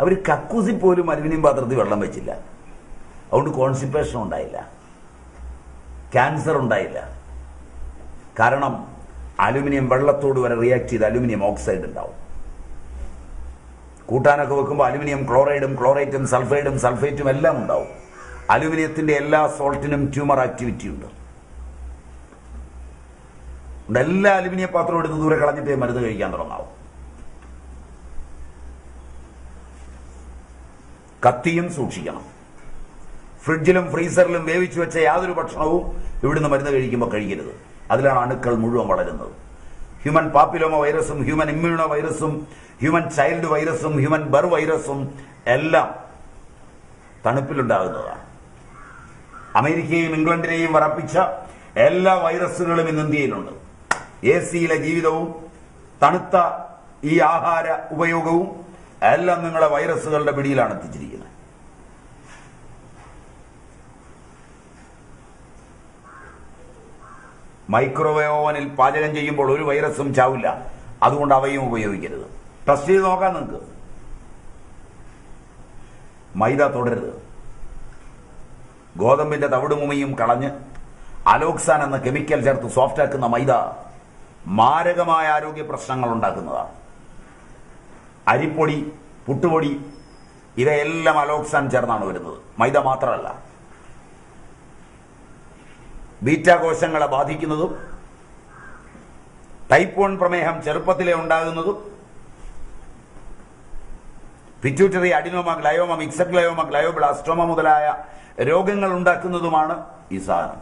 അവർ കക്കൂസി പോലും അലുമിനിയം പാത്രത്തിൽ വെള്ളം വെച്ചില്ല. അതുകൊണ്ട് കോൺസ്റ്റിപ്പേഷൻ ഉണ്ടായില്ല. ക്യാൻസർ ഉണ്ടായില്ല. കാരണം അലുമിനിയം വെള്ളത്തോട് വരെ റിയാക്ട് ചെയ്ത് അലുമിനിയം ഓക്സൈഡ് ഉണ്ടാവും. കൂട്ടാനൊക്കെ വെക്കുമ്പോൾ അലുമിനിയം ക്ലോറൈഡും ക്ലോറൈറ്റും സൾഫൈഡും സൾഫേറ്റും എല്ലാം ഉണ്ടാവും. അലുമിനിയത്തിന്റെ എല്ലാ സോൾട്ടിനും ട്യൂമർ ആക്ടിവിറ്റി ഉണ്ട്. എല്ലാ അലുമിനിയം പാത്രം എടുത്ത് ദൂരെ കളഞ്ഞിട്ടേ മരുന്ന് കഴിക്കാൻ തുടങ്ങാവും. കത്തിയും സൂക്ഷിക്കണം. ഫ്രിഡ്ജിലും ഫ്രീസറിലും വേവിച്ചു വെച്ച യാതൊരു ഭക്ഷണവും ഇവിടുന്ന് മരുന്ന് കഴിക്കുമ്പോൾ കഴിക്കരുത്. അതിലാണ് അണുക്കൾ മുഴുവൻ വളരുന്നത്. ഹ്യൂമൻ പാപ്പിലോമ വൈറസും ഹ്യൂമൻ ഇമ്മ്യൂണോ വൈറസും ഹ്യൂമൻ ചൈൽഡ് വൈറസും ഹ്യൂമൻ ബർ വൈറസും എല്ലാം തണുപ്പിലുണ്ടാകുന്നതാണ്. അമേരിക്കയും ഇംഗ്ലണ്ടിനെയും വറപ്പിച്ച എല്ലാ വൈറസുകളും ഇന്ന് ഇന്ത്യയിലുണ്ട്. എ സിയിലെ ജീവിതവും തണുത്ത ഈ ആഹാര ഉപയോഗവും എല്ലാം നിങ്ങളെ വൈറസുകളുടെ പിടിയിലാണ് എത്തിച്ചിരിക്കുന്നത്. മൈക്രോവേവ് ഓവനിൽ പാചകം ചെയ്യുമ്പോൾ ഒരു വൈറസും ചാവില്ല. അതുകൊണ്ട് അവയും ഉപയോഗിക്കരുത്. ടെസ്റ്റ് ചെയ്ത് നോക്കാൻ നിങ്ങൾക്ക്. മൈദ തുടരുത്. ഗോതമ്പിന്റെ തവിടുമുമയും കളഞ്ഞ് അലോക്സാൻ എന്ന കെമിക്കൽ ചേർത്ത് സോഫ്റ്റ് ആക്കുന്ന മൈദ മാരകമായ ആരോഗ്യ പ്രശ്നങ്ങൾ ഉണ്ടാക്കുന്നതാണ്. അരിപ്പൊടി പുട്ടുപൊടി ഇവയെല്ലാം അലോക്സാൻ ചേർന്നാണ് വരുന്നത്. മൈദ മാത്രമല്ല. ബീറ്റ കോശങ്ങളെ ബാധിക്കുന്നതും ടൈപ്പ് വൺ പ്രമേഹം ചെറുപ്പത്തിലെ ഉണ്ടാകുന്നതും pituitary adenoma glioma mixed glioma glioblastoma മുതലായ രോഗങ്ങൾ ഉണ്ടാക്കുന്നതുമാണ് ഈ സാധനം.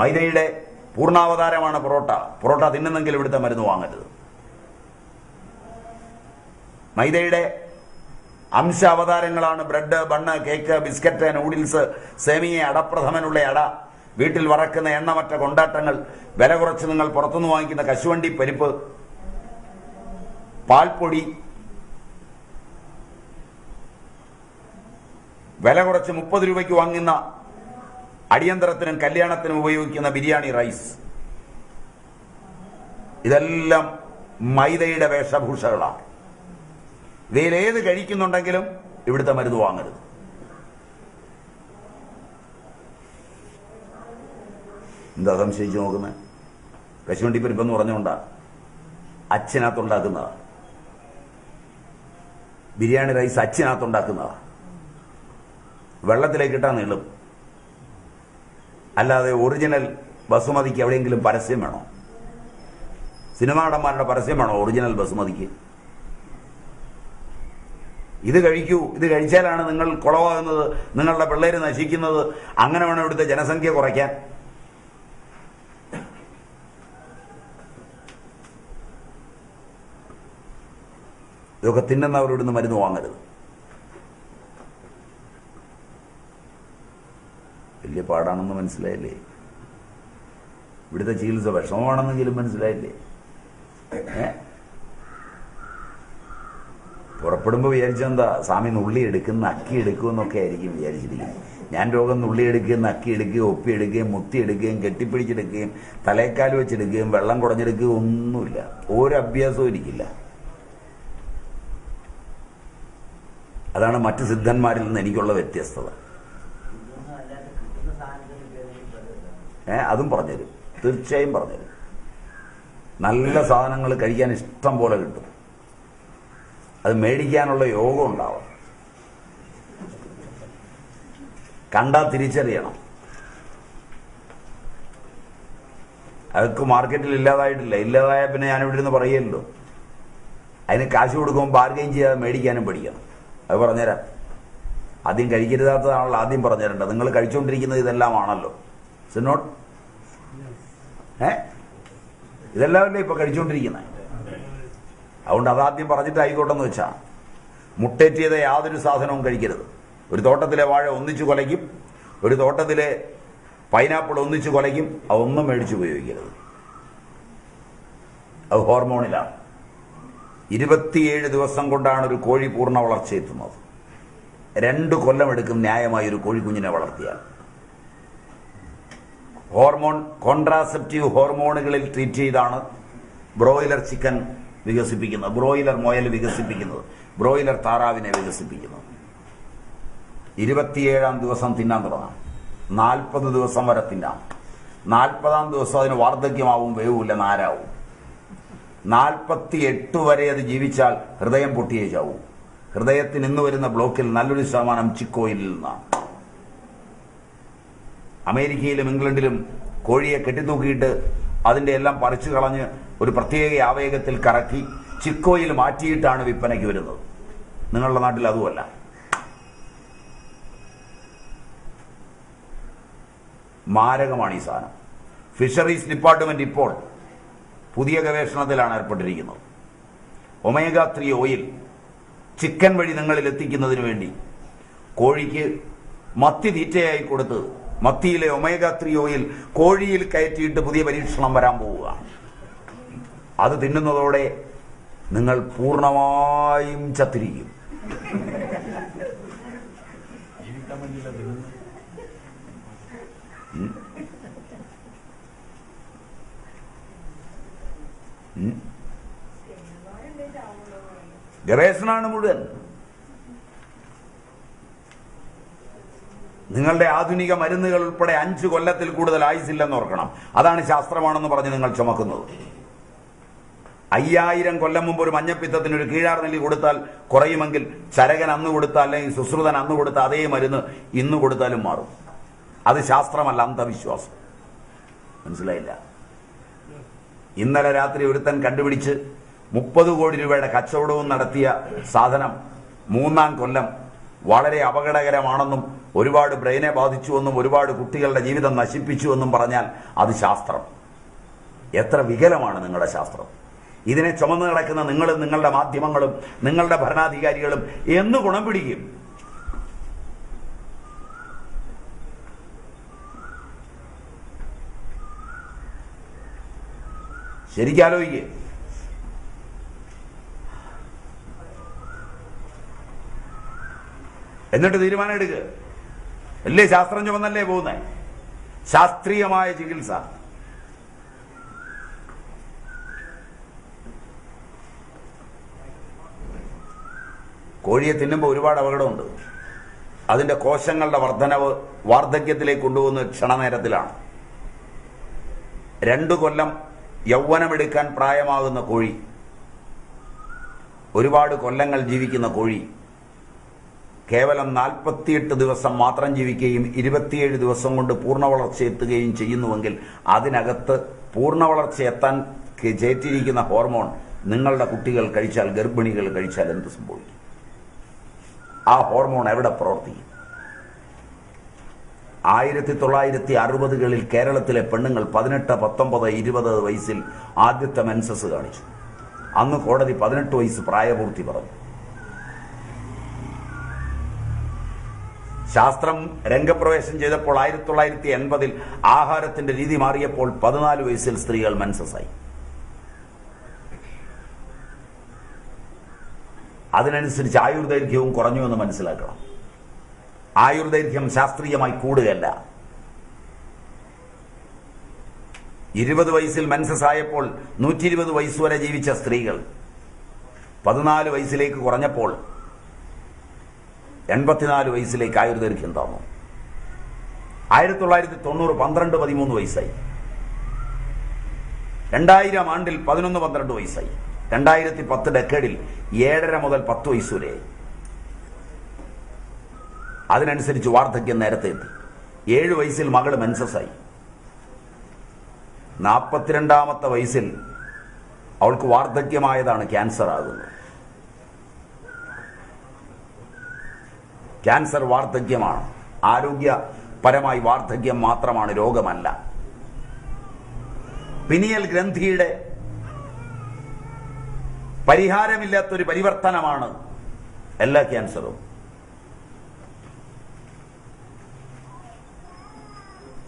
മൈദയുടെ പൂർണാവതാരമാണ് പൊറോട്ട. പൊറോട്ട തിന്നുന്നെങ്കിൽ ഇവിടുത്തെ മരുന്ന് വാങ്ങരുത്. മൈദയുടെ അംശ അവതാരങ്ങളാണ് bread bun cake biscuit noodles Semiya അടപ്രഥമനുള്ള അട. വീട്ടിൽ വറക്കുന്ന എണ്ണമറ്റ കൊണ്ടാട്ടങ്ങൾ. വില കുറച്ച് നിങ്ങൾ പുറത്തുനിന്ന് വാങ്ങിക്കുന്ന കശുവണ്ടി പരിപ്പ് പാൽപ്പൊടി. വില കുറച്ച് മുപ്പത് രൂപയ്ക്ക് വാങ്ങുന്ന അടിയന്തരത്തിനും കല്യാണത്തിനും ഉപയോഗിക്കുന്ന ബിരിയാണി റൈസ്. ഇതെല്ലാം മൈദയുടെ വേഷഭൂഷകളാണ്. ഇവയിലേത് കഴിക്കുന്നുണ്ടെങ്കിലും ഇവിടുത്തെ മരുന്ന് വാങ്ങരുത്. എന്താ സംശയിച്ചു നോക്കുന്നത് കശുവണ്ടി പരിപ്പെന്ന് പറഞ്ഞുകൊണ്ടാ അച്ഛനകത്തുണ്ടാക്കുന്നതാ. ബിരിയാണി റൈസ് അച്ഛനകത്തുണ്ടാക്കുന്നതാ. വെള്ളത്തിലേക്ക് ഇട്ടാൽ നീളും. അല്ലാതെ ഒറിജിനൽ ബസുമതിക്ക് എവിടെയെങ്കിലും പരസ്യം വേണോ? സിനിമാ നടന്മാരുടെ പരസ്യം വേണോ ഒറിജിനൽ ബസുമതിക്ക്? ഇത് കഴിക്കൂ ഇത് കഴിച്ചാലാണ് നിങ്ങൾ കുളവാകുന്നത് നിങ്ങളുടെ പിള്ളേര് നശിക്കുന്നത് അങ്ങനെ വേണം ഇവിടുത്തെ ജനസംഖ്യ കുറയ്ക്കാൻ. ഇതൊക്കെ തിന്നുന്നവരോട് ഇവിടുന്ന് മരുന്ന് വാങ്ങരുത്. വലിയ പാടാണെന്ന് മനസ്സിലായില്ലേ? ഇവിടുത്തെ ചികിത്സ വിഷമമാണെന്നെങ്കിലും മനസ്സിലായില്ലേ? പുറപ്പെടുമ്പോൾ വിചാരിച്ചെന്താ സ്വാമി നുള്ളി എടുക്കുന്ന അക്കി എടുക്കുമെന്നൊക്കെ ആയിരിക്കും വിചാരിച്ചിരിക്കുന്നത്. ഞാൻ രോഗം നുള്ളി എടുക്കുകയും നക്കി എടുക്കുകയും ഒപ്പി എടുക്കുകയും മുത്തി എടുക്കുകയും കെട്ടിപ്പിടിച്ചെടുക്കുകയും തലേക്കാൽ വെച്ചെടുക്കുകയും വെള്ളം കുടഞ്ഞെടുക്കുകയും ഒന്നുമില്ല. ഒരു അഭ്യാസവും എനിക്കില്ല. അതാണ് മറ്റ് സിദ്ധന്മാരിൽ നിന്ന് എനിക്കുള്ള വ്യത്യസ്തത. പറയുന്നത് ഏ അതും പറഞ്ഞുതരും. തീർച്ചയായും പറഞ്ഞുതരും. നല്ല സാധനങ്ങൾ കഴിക്കാൻ ഇഷ്ടം പോലെ കിട്ടും. അത് മേടിക്കാനുള്ള യോഗം ഉണ്ടാവും കണ്ടാൽ തിരിച്ചറിയണം. അതൊക്കെ മാർക്കറ്റിൽ ഇല്ലാതായിട്ടില്ല. ഇല്ലാതായ പിന്നെ ഞാൻ ഇവിടെ നിന്ന് പറയല്ലോ അതിന് കാശ് കൊടുക്കുമ്പോൾ ബാർഗെയിൻ ചെയ്യാതെ മേടിക്കാനും പഠിക്കണം. അത് പറഞ്ഞുതരാം. ആദ്യം കഴിക്കരുതാത്തതാണല്ലോ ആദ്യം പറഞ്ഞുതരേണ്ടത്. നിങ്ങൾ കഴിച്ചുകൊണ്ടിരിക്കുന്നത് ഇതെല്ലാം ആണല്ലോ സിനോട്ട് ഏ? ഇതെല്ലാമല്ലേ ഇപ്പൊ കഴിച്ചുകൊണ്ടിരിക്കുന്നത് അതുകൊണ്ട് അതാദ്യം പറഞ്ഞിട്ട് ആയിക്കോട്ടെന്ന് വെച്ചാ മുട്ടേറ്റ് ചെയ്ത യാതൊരു സാധനവും കഴിക്കരുത്. ഒരു തോട്ടത്തിലെ വാഴ ഒന്നിച്ചു കൊലയ്ക്കും ഒരു തോട്ടത്തിലെ പൈനാപ്പിൾ ഒന്നിച്ചു കൊലയ്ക്കും അതൊന്നും മേടിച്ച് ഉപയോഗിക്കരുത്. അത് ഹോർമോണിലാണ് ഇരുപത്തിയേഴ് ദിവസം കൊണ്ടാണ് ഒരു കോഴി പൂർണ വളർച്ചയെത്തുന്നത്. രണ്ട് കൊല്ലം എടുക്കും ന്യായമായി ഒരു കോഴിക്കുഞ്ഞിനെ വളർത്തിയാൽ. ഹോർമോൺ കോൺട്രാസെപ്റ്റീവ് ഹോർമോണുകളിൽ ട്രീറ്റ് ചെയ്താണ് ബ്രോയിലർ ചിക്കൻ വികസിപ്പിക്കുന്നത് ബ്രോയിലർ മുയൽ വികസിപ്പിക്കുന്നത് ബ്രോയിലർ താറാവിനെ വികസിപ്പിക്കുന്നത്. ഇരുപത്തിയേഴാം ദിവസം തിന്നാൻ തുടങ്ങാം. നാൽപ്പത് ദിവസം വരെ തിന്നാം. നാൽപ്പതാം ദിവസം അതിന് വാർദ്ധക്യമാവും വേവില്ല നാരാവും. നാൽപ്പത്തി എട്ട് വരെ അത് ജീവിച്ചാൽ ഹൃദയം പൊട്ടിയേ ചാവൂ. ഹൃദയത്തിന് ഇന്ന് വരുന്ന ബ്ലോക്കിൽ നല്ലൊരു ശതമാനം ചിക്കോയിലിൽ നിന്നാണ്. അമേരിക്കയിലും ഇംഗ്ലണ്ടിലും കോഴിയെ കെട്ടിത്തൂക്കിയിട്ട് അതിന്റെ എല്ലാം പറിച്ചു കളഞ്ഞ് ഒരു പ്രത്യേക ആവേഗത്തിൽ കറക്കി ചിക്കോയിൽ മാറ്റിയിട്ടാണ് വിൽപ്പനയ്ക്ക് വരുന്നത്. നിങ്ങളുടെ നാട്ടിൽ അതുമല്ല. മാരകമാണ് ഈ സാധനം. ഫിഷറീസ് ഡിപ്പാർട്ട്മെന്റ് ഇപ്പോൾ പുതിയ ഗവേഷണത്തിലാണ് ഏർപ്പെട്ടിരിക്കുന്നത്. ഒമേഗ ത്രീ ഓയിൽ ചിക്കൻ വഴി നിങ്ങളിൽ എത്തിക്കുന്നതിന് വേണ്ടി കോഴിക്ക് മത്തി തീറ്റയായി കൊടുത്ത് മത്തിയിലെ ഒമേഗ ത്രീ ഓയിൽ കോഴിയിൽ കയറ്റിയിട്ട് പുതിയ പരീക്ഷണം വരാൻ പോവുക. അത് തിന്നുന്നതോടെ നിങ്ങൾ പൂർണമായും ചത്തിരിക്കും. ഗവേഷണാണ് മുഴുവൻ. നിങ്ങളുടെ ആധുനിക മരുന്നുകൾ ഉൾപ്പെടെ അഞ്ച് കൊല്ലത്തിൽ കൂടുതൽ ആയുസില്ലെന്ന് ഓർക്കണം. അതാണ് ശാസ്ത്രമാണെന്ന് പറഞ്ഞ് നിങ്ങൾ ചുമക്കുന്നത്. അയ്യായിരം കൊല്ലം മുമ്പ് ഒരു മഞ്ഞപ്പിത്തത്തിന് ഒരു കീഴാർ നെല്ലി കൊടുത്താൽ കുറയുമെങ്കിൽ ചരകൻ അന്ന് കൊടുത്താൽ അല്ലെങ്കിൽ സുശ്രുതൻ അന്ന് കൊടുത്ത അതേ മരുന്ന് ഇന്ന് കൊടുത്താലും മാറും. അത് ശാസ്ത്രമല്ല അന്ധവിശ്വാസം. മനസ്സിലായില്ല? ഇന്നലെ രാത്രി ഒരുത്തൻ കണ്ടുപിടിച്ച് മുപ്പത് കോടി രൂപയുടെ കച്ചവടവും നടത്തിയ സാധനം മൂന്നാം കൊല്ലം വളരെ അപകടകരമാണെന്നും ഒരുപാട് ബ്രെയിനെ ബാധിച്ചുവെന്നും ഒരുപാട് കുട്ടികളുടെ ജീവിതം നശിപ്പിച്ചുവെന്നും പറഞ്ഞാൽ അത് ശാസ്ത്രം. എത്ര വികലമാണ് നിങ്ങളുടെ ശാസ്ത്രം. ഇതിനെ ചുമന്നു കിടക്കുന്ന നിങ്ങളും നിങ്ങളുടെ മാധ്യമങ്ങളും നിങ്ങളുടെ ഭരണാധികാരികളും എന്ന് ഗുണം പിടിക്കും. ശരിക്കാലോചിക്കേ എന്നിട്ട് തീരുമാനം എടുക്കുക അല്ലേ ശാസ്ത്രം ചുമന്നല്ലേ പോകുന്നത് ശാസ്ത്രീയമായ ചികിത്സ. കോഴിയെ തിന്നുമ്പോൾ ഒരുപാട് അപകടമുണ്ട്. അതിന്റെ കോശങ്ങളുടെ വർധനവ് വാർദ്ധക്യത്തിലേക്ക് കൊണ്ടുപോകുന്ന ക്ഷണനേരത്തിലാണ്. രണ്ടു കൊല്ലം യൗവനമെടുക്കാൻ പ്രായമാകുന്ന കോഴി ഒരുപാട് കൊല്ലങ്ങൾ ജീവിക്കുന്ന കോഴി കേവലം നാൽപ്പത്തിയെട്ട് ദിവസം മാത്രം ജീവിക്കുകയും ഇരുപത്തിയേഴ് ദിവസം കൊണ്ട് പൂർണ വളർച്ച എത്തുകയും ചെയ്യുന്നുവെങ്കിൽ അതിനകത്ത് പൂർണ വളർച്ച എത്താൻ കെ- ചേറ്റിരിക്കുന്ന ഹോർമോൺ നിങ്ങളുടെ കുട്ടികൾ കഴിച്ചാൽ ഗർഭിണികൾ കഴിച്ചാൽ എന്ത് സംഭവിക്കും? ആ ഹോർമോൺ എവിടെ പ്രവർത്തിക്കും? ആയിരത്തി തൊള്ളായിരത്തി അറുപതുകളിൽ കേരളത്തിലെ പെണ്ണുങ്ങൾ പതിനെട്ട് പത്തൊമ്പത് ഇരുപത് വയസ്സിൽ ആദ്യത്തെ മെൻസസ് കാണിച്ചു. അന്ന് കോടതി പതിനെട്ട് വയസ്സ് പ്രായപൂർത്തി പറഞ്ഞു. ശാസ്ത്രം രംഗപ്രവേശം ചെയ്തപ്പോൾ ആയിരത്തി തൊള്ളായിരത്തി എൺപതിൽ ആഹാരത്തിന്റെ രീതി മാറിയപ്പോൾ പതിനാല് വയസ്സിൽ സ്ത്രീകൾ മെൻസസായി. അതിനനുസരിച്ച് ആയുർദൈർഘ്യവും കുറഞ്ഞു എന്ന് മനസ്സിലാക്കണം. ആയുർദൈർഘ്യം ശാസ്ത്രീയമായി കൂടുകയല്ല. ഇരുപത് വയസ്സിൽ മെൻസസ് ആയപ്പോൾ നൂറ്റി ഇരുപത് വയസ്സുവരെ ജീവിച്ച സ്ത്രീകൾ പതിനാല് വയസ്സിലേക്ക് കുറഞ്ഞപ്പോൾ എൺപത്തിനാല് വയസ്സിലേക്ക് ആയുർദൈർഘ്യം തന്നു ആയിരത്തി തൊള്ളായിരത്തി തൊണ്ണൂറ് പന്ത്രണ്ട് പതിമൂന്ന് വയസ്സായി. രണ്ടായിരം ആണ്ടിൽ പതിനൊന്ന് പന്ത്രണ്ട് വയസ്സായി. രണ്ടായിരത്തി പത്ത് ഡെക്കേഡിൽ ഏഴര മുതൽ പത്ത് വയസ്സ് വരെ. അതിനനുസരിച്ച് വാർദ്ധക്യം നേരത്തെ എത്തി. ഏഴ് വയസ്സിൽ മകൾ മെൻസസായി. നാൽപ്പത്തിരണ്ടാമത്തെ വയസ്സിൽ അവൾക്ക് വാർദ്ധക്യമായതാണ് ക്യാൻസർ ആകുന്നത് ക്യാൻസർ വാർദ്ധക്യമാണ്. ആരോഗ്യപരമായി വാർദ്ധക്യം മാത്രമാണ് രോഗമല്ല. പിനിയൽ ഗ്രന്ഥിയുടെ പരിഹാരമില്ലാത്തൊരു പരിവർത്തനമാണ് എല്ലാ ക്യാൻസറും.